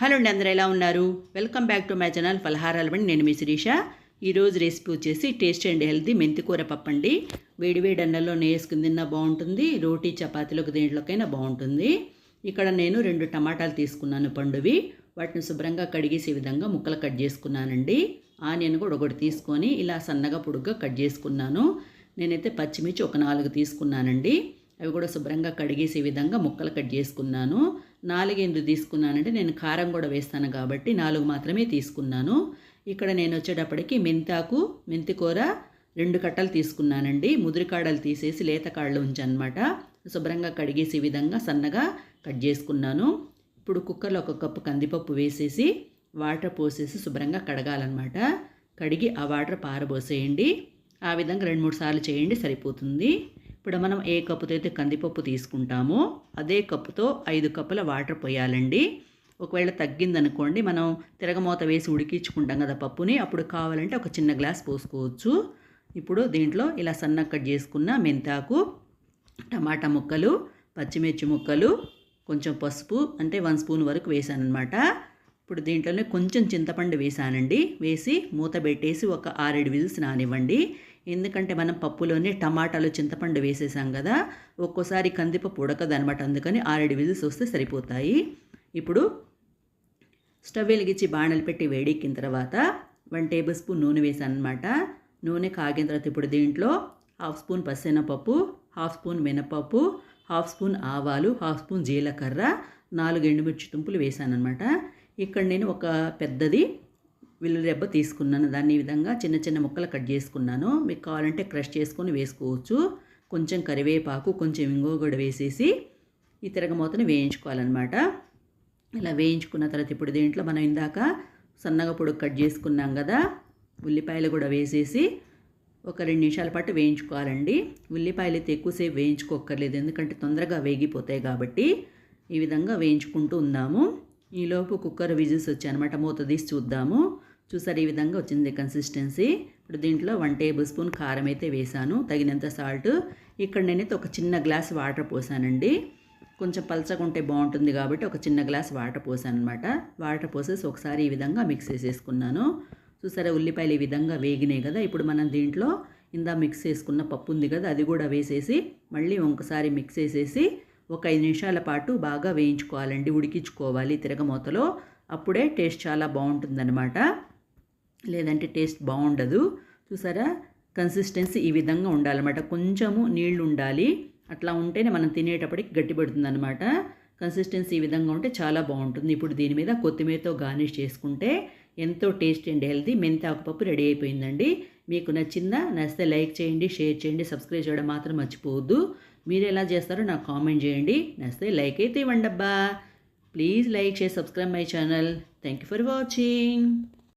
Hello అండి అందరూ ఎలా ఉన్నారు? Welcome back to my channel ఫలహారాలు అండి నేను మీ శిరీష. ఈరోజు రెసిపీ వచ్చేసి టేస్ట్ అండ్ హెల్తీ మెంతికూర పప్పు అండి. వేడి వేడి అన్నంలో నేసుకుని తిన్నా బాగుంటుంది. రోటీ చపాతీలకు దేంట్లోకైనా బాగుంటుంది. ఇక్కడ నేను రెండు టమాటాలు తీసుకున్నాను పండువి. వాటిని శుభ్రంగా కడిగేసే విధంగా ముక్కలు కట్ చేసుకున్నానండి. ఆనియన్ కూడా ఒకటి తీసుకొని ఇలా సన్నగా పొడుగ్గా కట్ చేసుకున్నాను. నేనైతే పచ్చిమిర్చి ఒక నాలుగు తీసుకున్నానండి. అవి కూడా శుభ్రంగా కడిగేసే విధంగా ముక్కలు కట్ చేసుకున్నాను. నాలుగేందు తీసుకున్నానంటే నేను కారం కూడా వేస్తాను కాబట్టి నాలుగు మాత్రమే తీసుకున్నాను. ఇక్కడ నేను వచ్చేటప్పటికి మెంతాకు మెంతికూర రెండు కట్టలు తీసుకున్నానండి. ముదిరికాడలు తీసేసి లేత కాళ్ళు ఉంచనమాట. శుభ్రంగా కడిగేసే విధంగా సన్నగా కట్ చేసుకున్నాను. ఇప్పుడు కుక్కర్లో ఒక కప్పు కందిపప్పు వేసేసి వాటర్ పోసేసి శుభ్రంగా కడగాలన్నమాట. కడిగి ఆ వాటర్ పారబోసేయండి. ఆ విధంగా రెండు మూడు సార్లు చేయండి సరిపోతుంది. ఇప్పుడు మనం ఏ కప్పుతో అయితే కందిపప్పు తీసుకుంటామో అదే కప్పుతో ఐదు కప్పుల వాటర్ పోయాలండి. ఒకవేళ తగ్గిందనుకోండి మనం తిరగమూత వేసి ఉడికించుకుంటాం కదా పప్పుని అప్పుడు కావాలంటే ఒక చిన్న గ్లాస్ పోసుకోవచ్చు. ఇప్పుడు దీంట్లో ఇలా సన్న కట్ చేసుకున్న మెంతాకు టమాటా ముక్కలు పచ్చిమిర్చి ముక్కలు కొంచెం పసుపు అంటే వన్ స్పూన్ వరకు వేసాను అనమాట ఇప్పుడు దీంట్లోనే కొంచెం చింతపండు వేసానండి. వేసి మూత పెట్టేసి ఒక ఆరేడు విజిల్స్ నానివ్వండి. ఎందుకంటే మనం పప్పులోనే టమాటాలు చింతపండు వేసేసాం కదా ఒక్కోసారి కందిపప్పు ఉడకదు అనమాట అందుకని ఆరేడు విజిల్స్ వస్తే సరిపోతాయి. ఇప్పుడు స్టవ్ వెలిగించి బాణలు పెట్టి వేడెక్కిన తర్వాత వన్ టేబుల్ స్పూన్ నూనె వేసాను అనమాట నూనె కాగిన తర్వాత ఇప్పుడు దీంట్లో హాఫ్ స్పూన్ పచ్చెనపప్పు హాఫ్ స్పూన్ మినపప్పు హాఫ్ స్పూన్ ఆవాలు హాఫ్ స్పూన్ జీలకర్ర నాలుగు ఎండుమిర్చి తుంపులు వేసాను అనమాట ఇక్కడ నేను ఒక పెద్దది రెబ్బ తీసుకున్నాను. దాన్ని ఈ విధంగా చిన్న చిన్న ముక్కలు కట్ చేసుకున్నాను. మీకు కావాలంటే క్రష్ చేసుకొని వేసుకోవచ్చు. కొంచెం కరివేపాకు కొంచెం ఇంగోగడ కూడా వేసేసి ఈ తిరగమూతను వేయించుకోవాలన్నమాట. ఇలా వేయించుకున్న తర్వాత ఇప్పుడు దీంట్లో మనం ఇందాక సన్నగా పొడుగు కట్ చేసుకున్నాం కదా ఉల్లిపాయలు కూడా వేసేసి ఒక రెండు నిమిషాల పాటు వేయించుకోవాలండి. ఉల్లిపాయలు అయితే ఎక్కువసేపు వేయించుకోక్కర్లేదు. ఎందుకంటే తొందరగా వేగిపోతాయి కాబట్టి ఈ విధంగా వేయించుకుంటూ ఉందాము. ఈలోపు కుక్కర్ విజిల్స్ వచ్చాయన్నమాట. మూత తీసి చూద్దాము. చూసారు ఈ విధంగా వచ్చింది కన్సిస్టెన్సీ ఇప్పుడు దీంట్లో వన్ టేబుల్ స్పూన్ కారం అయితే వేసాను. తగినంత సాల్ట్ ఇక్కడ నేనైతే ఒక చిన్న గ్లాస్ వాటర్ పోసానండి. కొంచెం పలచగా ఉంటే బాగుంటుంది కాబట్టి ఒక చిన్న గ్లాస్ వాటర్ పోసాను అనమాట వాటర్ పోసేసి ఒకసారి ఈ విధంగా మిక్స్ చేసేసుకున్నాను. చూసారా ఉల్లిపాయలు ఈ విధంగా వేగినాయి కదా. ఇప్పుడు మనం దీంట్లో ఇందా మిక్స్ చేసుకున్న పప్పు ఉంది కదా అది కూడా వేసేసి మళ్ళీ ఒకసారి మిక్స్ చేసేసి ఒక ఐదు నిమిషాల పాటు బాగా వేయించుకోవాలండి. ఉడికించుకోవాలి తిరగమూతలో. అప్పుడే టేస్ట్ చాలా బాగుంటుందన్నమాట. లేదంటే టేస్ట్ బాగుండదు. చూసారా? కన్సిస్టెన్సీ ఈ విధంగా ఉండాలన్నమాట. కొంచెము నీళ్ళు ఉండాలి. అట్లా ఉంటేనే మనం తినేటప్పటికి గట్టిపడుతుంది అనమాట కన్సిస్టెన్సీ ఈ విధంగా ఉంటే చాలా బాగుంటుంది. ఇప్పుడు దీని మీద కొత్తిమీరతో గార్నిష్ చేసుకుంటే ఎంతో టేస్ట్ అండ్ హెల్తీ మెంతాకు పప్పు రెడీ అయిపోయిందండి. మీకు నచ్చిందా? నచ్చితే లైక్ చేయండి షేర్ చేయండి సబ్స్క్రైబ్ చేయడం మాత్రం మర్చిపోవద్దు. మీరు ఎలా చేస్తారో నాకు కామెంట్ చేయండి. నచ్చితే లైక్ అయితే ఇవ్వండి అబ్బా ప్లీజ్ లైక్ చేసి subscribe my channel. Thank you for watching.